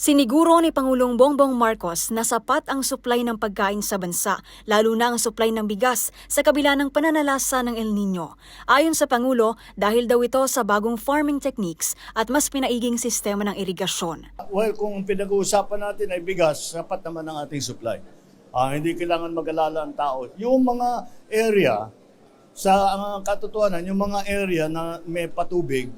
Siniguro ni Pangulong Bongbong Marcos na sapat ang supply ng pagkain sa bansa, lalo na ang supply ng bigas sa kabila ng pananalasa ng El Nino. Ayon sa Pangulo, dahil daw ito sa bagong farming techniques at mas pinaiging sistema ng irigasyon. Well, kung pinag-uusapan natin ay bigas, sapat naman ang ating supply. Ah, hindi kailangan mag-alala ang tao. Yung mga area, sa ang katotohanan, yung mga area na may patubig,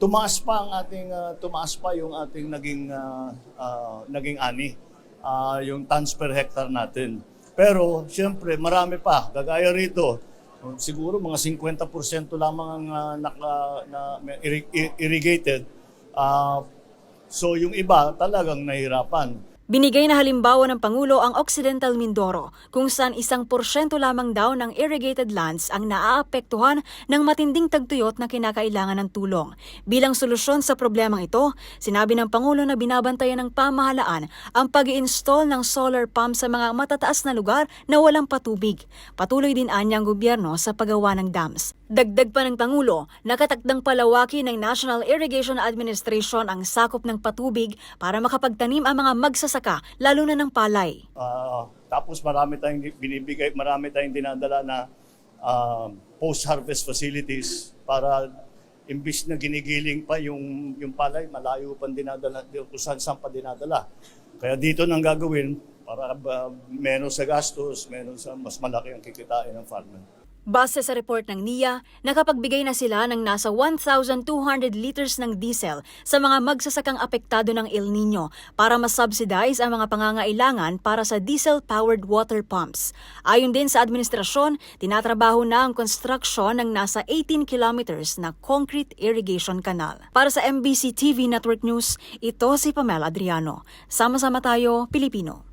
tumaas pa ang ating ah, tumaas pa yung ating naging ah, ah, naging ani Ah, yung tons per hectare natin. Pero siyempre marami pa kagaya rito. Siguro mga 50% lamang ang ah, naka, na, irri- irrigated. Ah, so yung iba talagang nahirapan. Binigay na halimbawa ng Pangulo ang Occidental Mindoro, kung saan isang porsyento lamang daw ng irrigated lands ang naaapektuhan ng matinding tagtuyot na kinakailangan ng tulong. Bilang solusyon sa problemang ito, sinabi ng Pangulo na binabantayan ng pamahalaan ang pag install ng solar pump sa mga matataas na lugar na walang patubig. Patuloy din anya ang gobyerno sa paggawa ng dams. Dagdag pa ng Pangulo, nakatakdang palawaki ng National Irrigation Administration ang sakop ng patubig para makapagtanim ang mga magsasaka, lalo na ng palay. Ah, tapos marami tayong binibigay, marami tayong dinadala na ah, post-harvest facilities para imbis na ginigiling pa yung yung palay, malayo pa dinadala, kung saan saan pa dinadala. Kaya dito nang gagawin para ba, meron sa gastos, meron sa mas malaki ang kikitain ng farmer. Base sa report ng NIA, nakapagbigay na sila ng nasa 1,200 liters ng diesel sa mga magsasakang apektado ng El Nino para masubsidize ang mga pangangailangan para sa diesel-powered water pumps. Ayon din sa administrasyon, tinatrabaho na ang construction ng nasa 18 kilometers na concrete irrigation canal. Para sa MBC TV Network News, ito si Pamela Adriano. Sama-sama tayo, Pilipino.